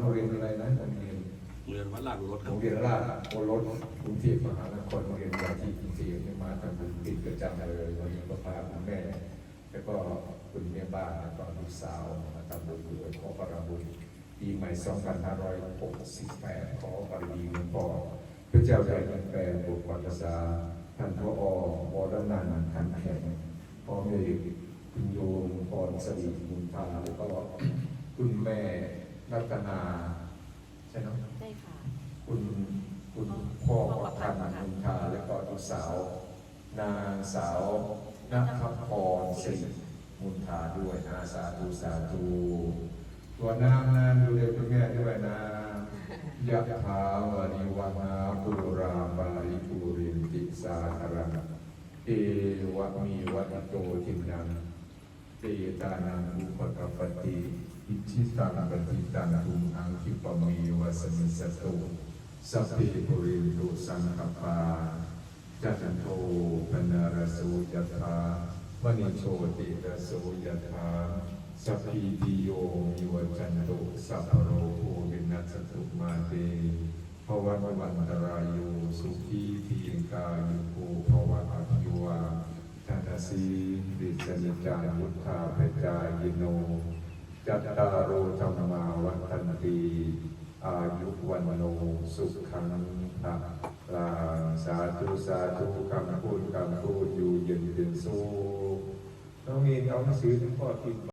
โรงเรียนอะไรนะโรงเรียนเรือนวัดลาดรถคโรรับงเรียนราชโอรสกรุงเทพมหานครโรงเรียนยาที่กรุงเทพนี่มาทำบุญติดประจำเลยวันนี้ก็พาคุณแม่ แล้วก็คุณแม่บ้านแล้วก็ลูกสาวมาทำบุญด้วยขอพระบุญปีใหม่ 2568 ขอปริดีหลวงพ่อพระเจ้าใหญ่แปลงบุตรวัดษาท่านพระอวรนันท์ขันแข็งพ่อแม่คุณโยมพรสรีมุนทาแล้วก็คุณแม่ รัตนาใช่ไหมได้ค่ะ คุณคุณพ่อประธานมุนทาแล้วก็ลูกสาว นางสาวนัทพรสิริมุนทาด้วยนะสาธุสาธุตัวน้ำนะดูเลยคุณแม่ด้วยนะยะถาวาริวนาปุราปาริปุรินติสาคารังเอวะมีวัตโตทินังเตตานังอุปกปปติอิชิตังปฏิตังทุมอังคิปะมีวสมิสส ตุสัพเพปุรินตุสังคปาจันโทปนารสูยถามณิโชติรสูยถาสัพพิติโยมิวจันตุสัพโรโควินัสตุมาเตภวันวันตรายโยสุขีทีกายุโกภวะอภิวาทัตสีริสนิจายุทธาปจายโนจัตตารโอธรรมาวัตีอา โนสุขังภะลาสาธุสาธุคำพูดคำพูดอยู่เย็นเป็นสุขต้องมีเอาหนังสือถึงพ่อกิน